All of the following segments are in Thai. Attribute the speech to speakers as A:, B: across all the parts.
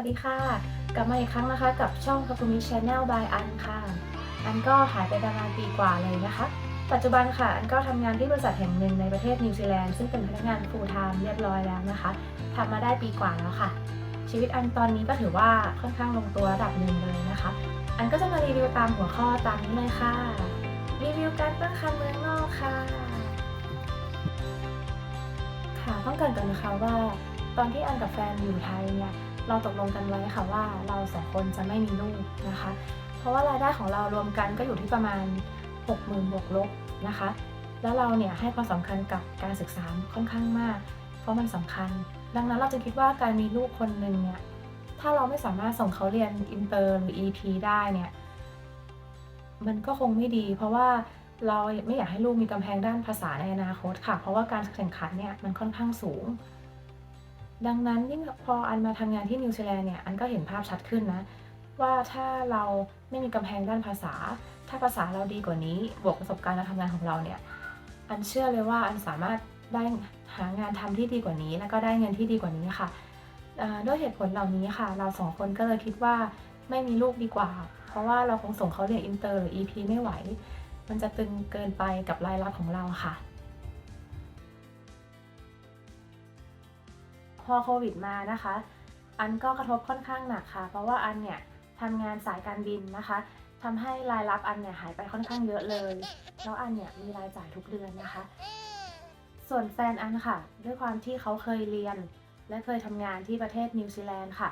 A: วัสดีค่ะ กลับมาอีกครั้งนะคะ กับช่อง k a k u m i Channel by อันค่ะ อันก็หายไปประมาณปีกว่าเลยนะคะ ปัจจุบันค่ะ อันก็ทำงานที่บริษัทแห่งหนึ่งในประเทศนิวซีแลนด์ซึ่งเป็นพนักงาน full time เรียบร้อยแล้วนะคะทำมาได้ปีกว่าแล้วค่ะ ชีวิตอันตอนนี้ก็ถือว่าค่อนข้างลงตัวระดับหนึ่งเลยนะคะ อันก็จะมารีวิวตามหัวข้อตามนี้เลยค่ะ รีวิวการตั้งครรภ์เมืองนอกค่ะ ค่ะต้องเกรินก่อนนะคะว่าตอนที่อันกับแฟนอยู่ไทยเนี่ย เราตกลงกันไว้ค่ะว่าเราสองคนจะไม่มีลูกนะคะ เพราะว่ารายได้ของเรารวมกันก็อยู่ที่ประมาณ 60,000บวกลบนะคะ แล้วเราเนี่ยให้ความสำคัญกับการศึกษาค่อนข้างมาก เพราะมันสำคัญ ดังนั้นเราจึงคิดว่าการมีลูกคนหนึ่งเนี่ยถ้าเราไม่สามารถส่งเขาเรียนอินเตอร์หรือ EP ได้เนี่ยมันก็คงไม่ดี เพราะว่าเราไม่อยากให้ลูกมีกำแพงด้านภาษาในอนาคตค่ะ เพราะว่าการแข่งขันเนี่ยมันค่อนข้างสูง ดังนั้นยิ่งพออันมาทำงานที่นิวซีแลนด์เนี่ยอันก็เห็นภาพชัดขึ้นนะ ว่าถ้าเราไม่มีกำแพงด้านภาษา ถ้าภาษาเราดีกว่านี้บวกประสบการณ์การทำงานของเราเนี่ยอันเชื่อเลยว่าอันสามารถได้หางานทำที่ดีกว่านี้ แล้วก็ได้เงินที่ดีกว่านี้ค่ะด้วยเหตุผลเหล่านี้ค่ะ เราสองคนก็เลยคิดว่าไม่มีลูกดีกว่า เพราะว่าเราคงส่งเขาเรียนอินเตอร์หรือ EP ไม่ไหว มันจะตึงเกินไปกับรายรับของเราค่ะ พอโควิดมานะคะ อันก็กระทบค่อนข้างหนักค่ะ เพราะว่าอันเนี่ยทำงานสายการบินนะคะทำให้รายรับอันเนี่ยหายไปค่อนข้างเยอะเลย แล้วอันเนี่ยมีรายจ่ายทุกเดือนนะคะ ส่วนแฟนอันค่ะ ด้วยความที่เขาเคยเรียน และเคยทำงานที่ประเทศนิวซีแลนด์ค่ะ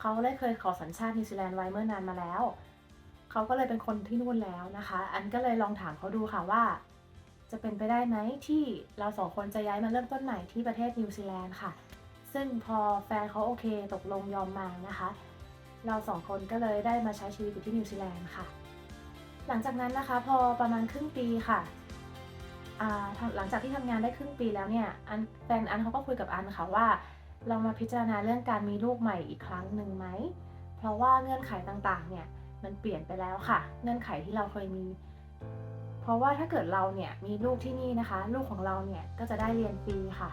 A: เขาได้เคยขอสัญชาตินิวซีแลนด์ไว้เมื่อนานมาแล้ว เขาก็เลยเป็นคนที่นู่นแล้วนะคะ อันก็เลยลองถามเขาดูค่ะว่า จะเป็นไปได้ไหมที่เราสองคนจะย้ายมาเริ่มต้นใหม่ที่ประเทศนิวซีแลนด์ค่ะ ซึ่งพอแฟนเขาโอเคตกลงยอมมานะคะ เราสองคนก็เลยได้มาใช้ชีวิตอยู่ที่นิวซีแลนด์ค่ะ หลังจากนั้นนะคะพอประมาณครึ่งปีค่ะหลังจากที่ทำงานได้ครึ่งปีแล้วเนี่ยอันแฟนอันเขาก็คุยกับอันค่ะว่า เรามาพิจารณาเรื่องการมีลูกใหม่อีกครั้งหนึ่งไหม เพราะว่าเงื่อนไขต่างๆ เนี่ยมันเปลี่ยนไปแล้วค่ะ เงื่อนไขที่เราเคยมี เพราะว่าถ้าเกิดเราเนี่ยมีลูกที่นี่นะคะ ลูกของเราเนี่ยก็จะได้เรียนฟรีค่ะ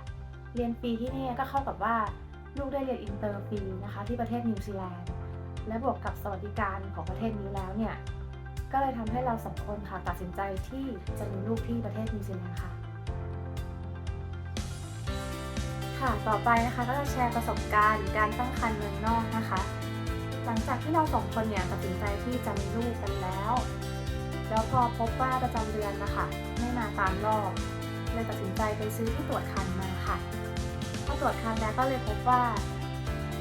A: เรียนฟรีที่นี่ก็เข้ากับว่าลูกได้เรียนอินเตอร์ฟรีนะคะที่ประเทศนิวซีแลนด์และบวกกับสวัสดิการของประเทศนี้แล้วเนี่ยก็เลยทำให้เราสองคนค่ะตัดสินใจที่จะมีลูกที่ประเทศนิวซีแลนด์ค่ะ ค่ะต่อไปนะคะก็จะแชร์ประสบการณ์การตั้งครรภ์เมืองนอกนะคะ หลังจากที่เราสองคนเนี่ยตัดสินใจที่จะมีลูกกันแล้ว แล้วพอพบว่าประจำเดือนนะคะไม่มาตามรอบ เลยตัดสินใจไปซื้อที่ตรวจคันมาค่ะพอตรวจคันแล้วก็เลยพบว่า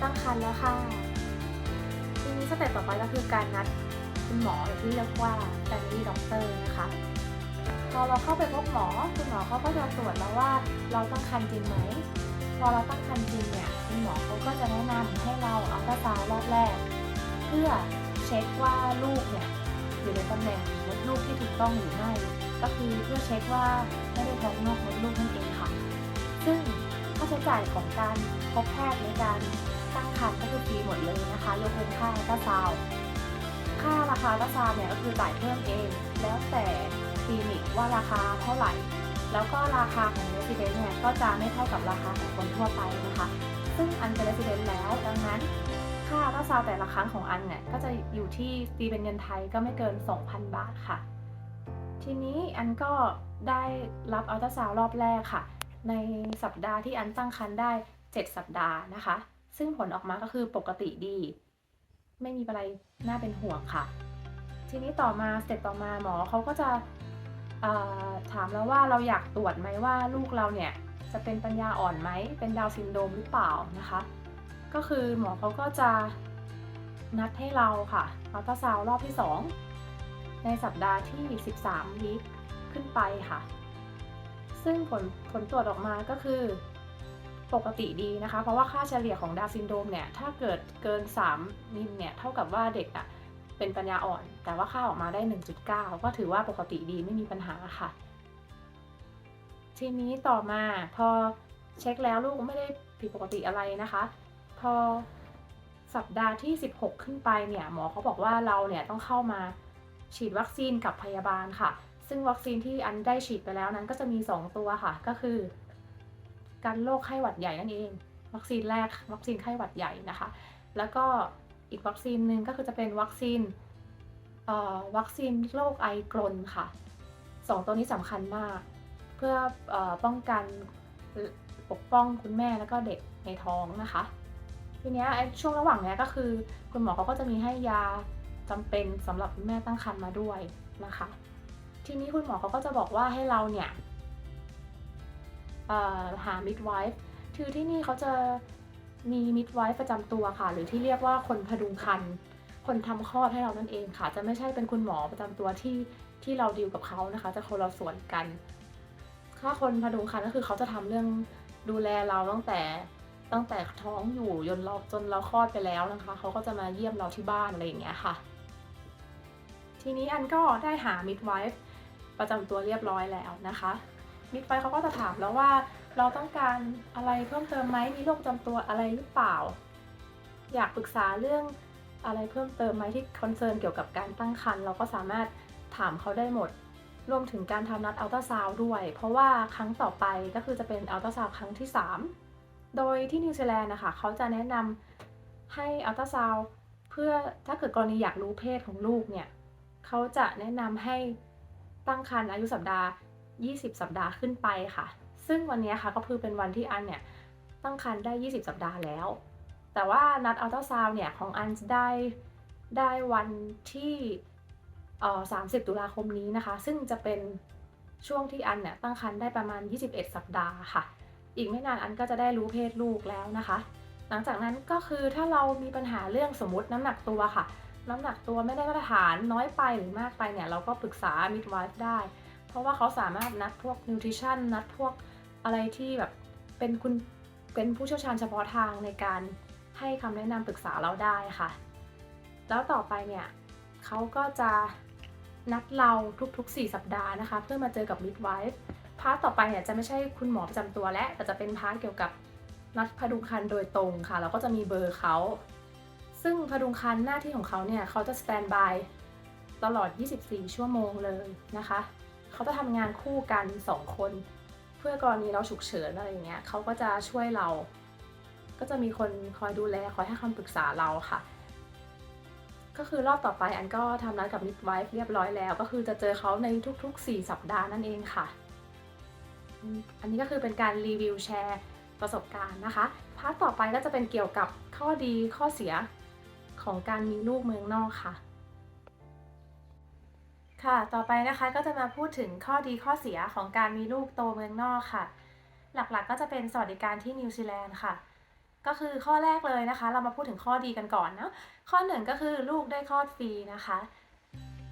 A: ตั้งครรภ์แล้วค่ะ ทีนี้สเต็ปต่อไปก็คือการนัดคุณหมอหรือที่เรียกว่า family doctor นะคะพอเราเข้าไปพบหมอคุณหมอเขาก็จะตรวจแล้วว่าเราตั้งครรภ์จริงไหมพอเราตั้งครรภ์จริงเนี่ยคุณหมอเขาก็จะแนะนำให้เราเอาตราซาวรอบแรก เพื่อเช็คว่าลูกเนี่ยอยู่ในตำแหน่งมดลูกที่ถูกต้องหรือไม่ ก็คือเพื่อเช็คว่าไม่ได้ท้องนอกมดลูกนั่นเองค่ะ ซึ่งค่าใช้จ่ายของการพบแพทย์ในการตั้งครรภ์ก็คือฟรีหมดเลยนะคะยกเว้นค่าอัลตราซาวค่าราคาอัลตราซาวเนี่ยก็คือจ่ายเพิ่มเอง แล้วแต่คลินิกว่าราคาเท่าไหร่ แล้วก็ราคาของ Resident เนี่ยก็จะไม่เท่ากับราคาของคนทั่วไปนะคะ ซึ่งอันเป็น Resident แล้ว ดังนั้นค่าอัลตราซาวแต่ละครั้งของอันเนี่ยก็จะอยู่ที่ตีเป็นเงินไทยก็ไม่เกิน 2,000 บาทค่ะ ทีนี้อันก็ได้รับอัลตราซาวด์รอบแรกค่ะ ในสัปดาห์ที่อันตั้งครรภ์ได้ 7 สัปดาห์นะคะ ซึ่งผลออกมาก็คือปกติดี ไม่มีอะไรน่าเป็นห่วงค่ะ ทีนี้ต่อมาสเต็ปต่อมาหมอเขาก็จะถามแล้วว่าเราอยากตรวจไหมว่าลูกเราเนี่ยจะเป็นปัญญาอ่อนไหม เป็นดาวซินโดรมหรือเปล่านะคะ ก็คือหมอเขาก็จะนัดให้เราค่ะอัลตราซาวรอบที่ 2 ในสัปดาห์ที่ 13วีคขึ้นไปค่ะ ซึ่งผลผลตรวจออกมาก็คือปกติดีนะคะ เพราะว่าค่าเฉลี่ยของดาวซินโดมเนี่ย ถ้าเกิดเกิน 3 มิลเนี่ย เท่ากับว่าเด็กอะเป็นปัญญาอ่อน แต่ว่าค่าออกมาได้ 1.9 ก็ถือว่าปกติดีไม่มีปัญหาค่ะ ทีนี้ต่อมาพอเช็คแล้วลูกไม่ได้ผิดปกติอะไรนะคะ พอสัปดาห์ที่ 16 ขึ้นไปเนี่ย หมอเขาบอกว่าเราเนี่ยต้องเข้ามา ฉีดวัคซีนกับพยาบาลค่ะ ซึ่งวัคซีนที่อันได้ฉีดไปแล้วนั้นก็จะมี 2 ตัวค่ะ ก็คือ การโรคไข้หวัดใหญ่นั่นเอง วัคซีนแรกวัคซีนไข้หวัดใหญ่นะคะ แล้วก็อีกวัคซีนหนึ่งก็คือจะเป็นวัคซีนวัคซีนโรคไอกรนค่ะสองตัวนี้สำคัญมาก เพื่ออป้องกันปกป้องคุณแม่แล้วก็เด็กในท้องนะคะ ทีนี้ช่วงระหว่างนี้ก็คือ คุณหมอเขาก็จะมีให้ยา จำเป็นสำหรับแม่ตั้งครรภ์มาด้วยนะคะ ทีนี้คุณหมอเขาก็จะบอกว่าให้เราเนี่ยหา midwife คือที่นี่เขาจะมี midwife ประจำตัวค่ะ หรือที่เรียกว่าคนพดุงครรภ์คนทำคลอดให้เรานั่นเองค่ะ จะไม่ใช่เป็นคุณหมอประจำตัวที่ที่เราดีลกับเขานะคะ จะคนละส่วนกันถ้าคนพดุงครรภ์ก็คือเขาจะทำเรื่องดูแลเราตั้งแต่ตั้งแต่ท้องอยู่จนเราจนเราคลอดไปแล้วนะคะ เขาก็จะมาเยี่ยมเราที่บ้านอะไรอย่างเงี้ยค่ะ ทีนี้อันก็ได้หา midwife ประจำตัวเรียบร้อยแล้วนะคะ midwife เขาก็จะถามแล้วว่าเราต้องการอะไรเพิ่มเติมไหมมีโรคประจำตัวอะไรหรือเปล่า อยากปรึกษาเรื่องอะไรเพิ่มเติมไหมที่คอนเซิร์นเกี่ยวกับการตั้งครรภ์เราก็สามารถถามเขาได้หมด รวมถึงการทำนัดอัลตราซาวด้วย เพราะว่าครั้งต่อไปก็คือจะเป็นอัลตราซาวครั้งที่ 3 โดยที่นิวซีแลนด์นะคะเขาจะแนะนำให้อัลตราซาวเพื่อถ้าเกิดกรณีอยากรู้เพศของลูกเนี่ย เขาจะแนะนำให้ตั้งครรภ์อายุสัปดาห์ 20 สัปดาห์ขึ้นไปค่ะ ซึ่งวันนี้ค่ะก็คือเป็นวันที่อันเนี่ยตั้งครรภ์ได้ 20 สัปดาห์แล้ว แต่ว่านัดอัลตราซาวเนี่ยของอันได้ได้วันที่30ตุลาคมนี้นะคะ ซึ่งจะเป็นช่วงที่อันเนี่ยตั้งครรภ์ได้ประมาณ 21 สัปดาห์ค่ะ อีกไม่นานอันก็จะได้รู้เพศลูกแล้วนะคะ หลังจากนั้นก็คือถ้าเรามีปัญหาเรื่องสมมติน้ำหนักตัวค่ะ น้ำหนักตัวไม่ได้มาตรฐานน้อยไปหรือมากไปเนี่ยเราก็ปรึกษา midwife ได้ เพราะว่าเขาสามารถนัดพวก nutrition นัดพวกอะไรที่แบบเป็นคุณเป็นผู้เชี่ยวชาญเฉพาะทางในการให้คำแนะนำปรึกษาเราได้ค่ะ แล้วต่อไปเนี่ยเขาก็จะนัดเราทุกๆ 4 สัปดาห์นะคะ เพื่อมาเจอกับ midwife พาร์ทต่อไปเนี่ยจะไม่ใช่คุณหมอประจำตัวแล้วแต่จะเป็นพาร์ทเกี่ยวกับนัดพดุงครรภ์โดยตรงค่ะ เราก็จะมีเบอร์เขา ซึ่งพดุงครรภ์หน้าที่ของเขาเนี่ยเขาจะสแตนบายตลอด 24 ชั่วโมงเลยนะคะ เขาจะทำงานคู่กัน 2 คน เพื่อกรณีเราฉุกเฉินอะไรอย่างเงี้ยเขาก็จะช่วยเรา ก็จะมีคนคอยดูแลคอยให้คำปรึกษาเราค่ะ ก็คือรอบต่อไปอันก็ทำนัดกับ midwife เรียบร้อยแล้ว ก็คือจะเจอเขาในทุกๆ 4 สัปดาห์นั่นเองค่ะ อันนี้ก็คือเป็นการรีวิวแชร์ประสบการณ์นะคะ พาร์ทต่อไปก็จะเป็นเกี่ยวกับข้อดีข้อเสีย ของการมีลูกเมืองนอกค่ะ ค่ะ ต่อไปนะคะก็จะมาพูดถึงข้อดีข้อเสียของการมีลูกโตเมืองนอกค่ะ หลักๆก็จะเป็นสวัสดิการที่นิวซีแลนด์ค่ะ ก็คือข้อแรกเลยนะคะ เรามาพูดถึงข้อดีกันก่อนเนาะข้อหนึ่งก็คือลูกได้คลอดฟรีนะคะ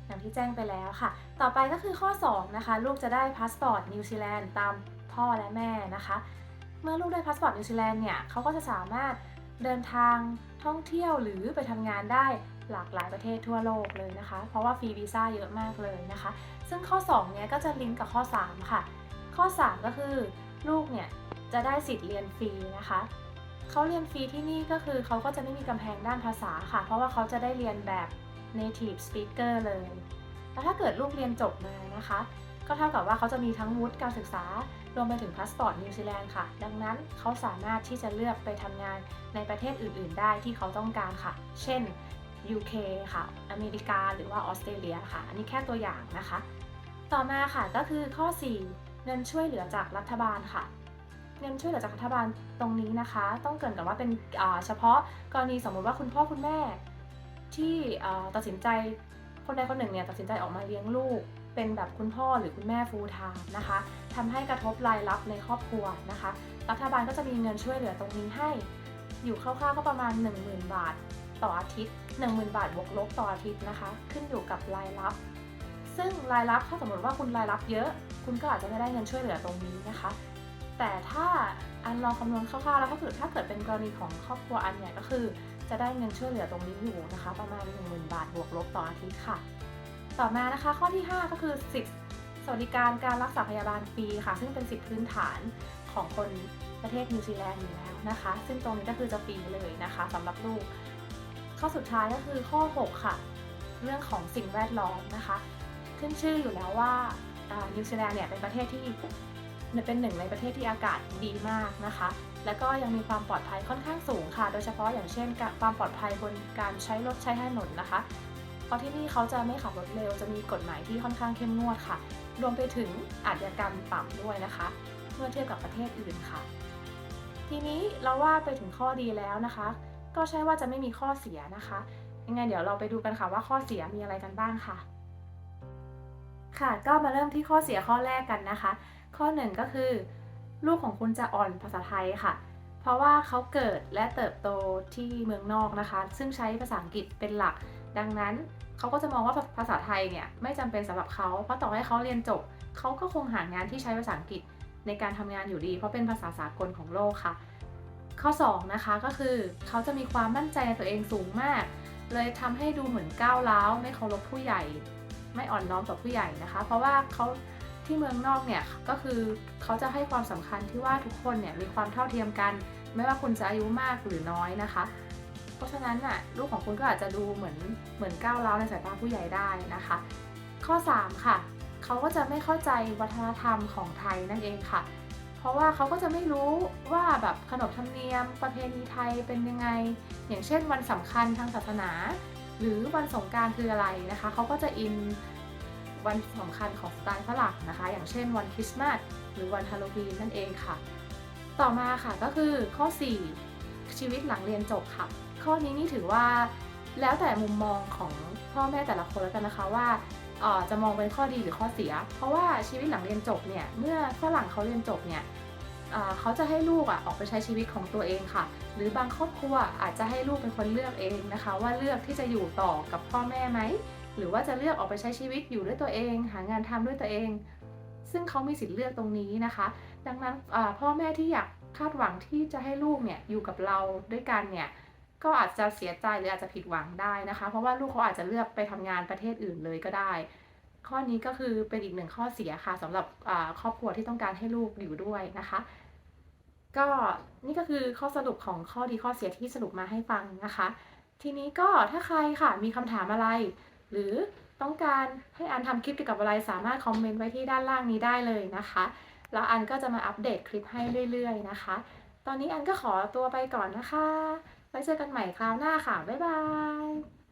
A: อย่างที่แจ้งไปแล้วค่ะ ต่อไปก็คือข้อ 2 นะคะ ลูกจะได้พาสปอร์ตนิวซีแลนด์ตามพ่อและแม่นะคะ เมื่อลูกได้พาสปอร์ตนิวซีแลนด์เนี่ยเขาก็จะสามารถ เดินทางท่องเที่ยวหรือไปทำงานได้หลากหลายประเทศทั่วโลกเลยนะคะ เพราะว่าฟรีวีซ่าเยอะมากเลยนะคะ ซึ่งข้อ 2 เนี่ยก็จะลิงก์กับข้อ 3 ค่ะ ข้อ 3 ก็คือลูกเนี่ยจะได้สิทธิ์เรียนฟรีนะคะเขาเรียนฟรีที่นี่ก็คือเขาก็จะไม่มีกำแพงด้านภาษาค่ะ เพราะว่าเขาจะได้เรียนแบบ native speaker เลย แล้วถ้าเกิดลูกเรียนจบมานะคะ ก็เท่ากับว่าเขาจะมีทั้งวุฒิการศึกษา รวมไปถึงพาสปอร์ตนิวซีแลนด์ค่ะ ดังนั้นเขาสามารถที่จะเลือกไปทำงานในประเทศอื่น ๆ ได้ที่เขาต้องการค่ะ เช่น UK ค่ะ อเมริกา หรือว่าออสเตรเลียค่ะ อันนี้แค่ตัวอย่างนะคะ ต่อมาค่ะก็คือข้อ 4 เงินช่วยเหลือจากรัฐบาลค่ะ เงินช่วยเหลือจากรัฐบาลตรงนี้นะคะ ต้องเกินกับว่าเป็นเฉพาะกรณีสมมติว่าคุณพ่อคุณแม่ ที่ตัดสินใจคนใดคนหนึ่งเนี่ยตัดสินใจออกมาเลี้ยงลูก เป็นแบบคุณพ่อหรือคุณแม่ full time นะคะทำให้กระทบรายรับในครอบครัวนะคะ รัฐบาลก็จะมีเงินช่วยเหลือตรงนี้ให้ อยู่คร่าวๆก็ประมาณ 10,000 บาท ต่ออาทิตย์ 10,000 บาทบวกลบต่ออาทิตย์นะคะ ขึ้นอยู่กับรายรับ ซึ่งรายรับถ้าสมมติว่าคุณรายรับเยอะ คุณก็อาจจะไม่ได้เงินช่วยเหลือตรงนี้นะคะ แต่ถ้าอันลองคำนวณคร่าวๆแล้วก็คือถ้าเกิดเป็นกรณีของครอบครัวอันเนี่ยก็คือ จะได้เงินช่วยเหลือตรงนี้อยู่นะคะ ประมาณ 10,000 บาทบวกลบต่ออาทิตย์ค่ะ ต่อมานะคะข้อที่ 5 ก็คือสิทธิสวัสดิการการรักษาพยาบาลฟรีค่ะ ซึ่งเป็นสิทธิพื้นฐานของคนประเทศนิวซีแลนด์อยู่แล้วนะคะ ซึ่งตรงนี้ก็คือจะฟรีเลยนะคะสำหรับลูก ข้อสุดท้ายก็คือข้อ 6 ค่ะ เรื่องของสิ่งแวดล้อมนะคะ ขึ้นชื่ออยู่แล้วว่าอ่านิวซีแลนด์เนี่ยเป็นประเทศที่เป็นหนึ่งในประเทศที่อากาศดีมากนะคะ แล้วก็ยังมีความปลอดภัยค่อนข้างสูงค่ะ โดยเฉพาะอย่างเช่น ความปลอดภัยบนการใช้รถใช้ถนนนะคะ เพราะที่นี่เขาจะไม่ขับรถเร็ว จะมีกฎหมายที่ค่อนข้างเข้มงวดค่ะ รวมไปถึงอาชญากรรมต่ำด้วยนะคะ เมื่อเทียบกับประเทศอื่นค่ะ ทีนี้เราว่าไปถึงข้อดีแล้วนะคะ ก็ใช่ว่าจะไม่มีข้อเสียนะคะ ยังไงเดี๋ยวเราไปดูกันค่ะว่าข้อเสียมีอะไรกันบ้างค่ะ ค่ะ ก็มาเริ่มที่ข้อเสียข้อแรกกันนะคะ ข้อหนึ่งก็คือ ลูกของคุณจะอ่อนภาษาไทยค่ะ เพราะว่าเขาเกิดและเติบโตที่เมืองนอกนะคะ ซึ่งใช้ภาษาอังกฤษเป็นหลัก ดังนั้นเขาก็จะมองว่าภาษาไทยเนี่ยไม่จำเป็นสำหรับเขา เพราะต่อให้เขาเรียนจบ เขาก็คงหางานที่ใช้ภาษาอังกฤษในการทำงานอยู่ดี เพราะเป็นภาษาสากลของโลกค่ะ ข้อ 2 นะคะก็คือเขาจะมีความมั่นใจในตัวเองสูงมาก เลยทำให้ดูเหมือนก้าวร้าว ไม่เคารพผู้ใหญ่ ไม่อ่อนน้อมต่อผู้ใหญ่นะคะ เพราะว่าเขา ที่เมืองนอกเนี่ยก็คือเขาจะให้ความสำคัญที่ว่าทุกคนเนี่ยมีความเท่าเทียมกัน ไม่ว่าคุณจะอายุมากหรือน้อยนะคะ เพราะฉะนั้นน่ะลูกของคุณก็อาจจะดูเหมือนเหมือนก้าวร้าวในสายตาผู้ใหญ่ได้นะคะ ข้อ 3 ค่ะเขาก็จะไม่เข้าใจวัฒนธรรมของไทยนั่นเองค่ะ เพราะว่าเขาก็จะไม่รู้ว่าแบบขนบธรรมเนียม ประเพณีไทยเป็นยังไง อย่างเช่นวันสำคัญทางศาสนา หรือวันสงการคืออะไรนะคะเขาก็จะอิน วันสำคัญของสไตล์ฝรั่งนะคะ อย่างเช่นวันคริสต์มาสหรือวันฮาโลวีนนั่นเองค่ะ ต่อมาค่ะก็คือข้อ 4 ชีวิตหลังเรียนจบค่ะ ข้อนี้นี่ถือว่าแล้วแต่มุมมองของพ่อแม่แต่ละคนแล้วกันนะคะว่าจะมองเป็นข้อดีหรือข้อเสีย เพราะว่าชีวิตหลังเรียนจบเนี่ยเมื่อฝรั่งเขาเรียนจบเนี่ยเอ่อเขาจะให้ลูกอะออกไปใช้ชีวิตของตัวเองค่ะ หรือบางครอบครัวอาจจะให้ลูกเป็นคนเลือกเองนะคะ ว่าเลือกที่จะอยู่ต่อกับพ่อแม่ไหม หรือว่าจะเลือกออกไปใช้ชีวิตอยู่ด้วยตัวเอง หางานทำด้วยตัวเอง ซึ่งเขามีสิทธิ์เลือกตรงนี้นะคะ ดังนั้นพ่อแม่ที่อยากคาดหวังที่จะให้ลูกเนี่ยอยู่กับเราด้วยกันเนี่ยก็อาจจะเสียใจหรืออาจจะผิดหวังได้นะคะ เพราะว่าลูกเขาอาจจะเลือกไปทำงานประเทศอื่นเลยก็ได้ ข้อนี้ก็คือเป็นอีกหนึ่งข้อเสียค่ะสำหรับครอบครัวที่ต้องการให้ลูกอยู่ด้วยนะคะ ก็นี่ก็คือข้อสรุปของข้อดีข้อเสียที่สรุปมาให้ฟังนะคะ ทีนี้ก็ถ้าใครค่ะมีคำถามอะไร หรือต้องการให้อันทำคลิปเกี่ยวกับอะไรสามารถคอมเมนต์ไว้ที่ด้านล่างนี้ได้เลยนะคะ แล้วอันก็จะมาอัปเดตคลิปให้เรื่อยๆนะคะ ตอนนี้อันก็ขอตัวไปก่อนนะคะ ไว้เจอกันใหม่คราวหน้าค่ะ บ๊ายบาย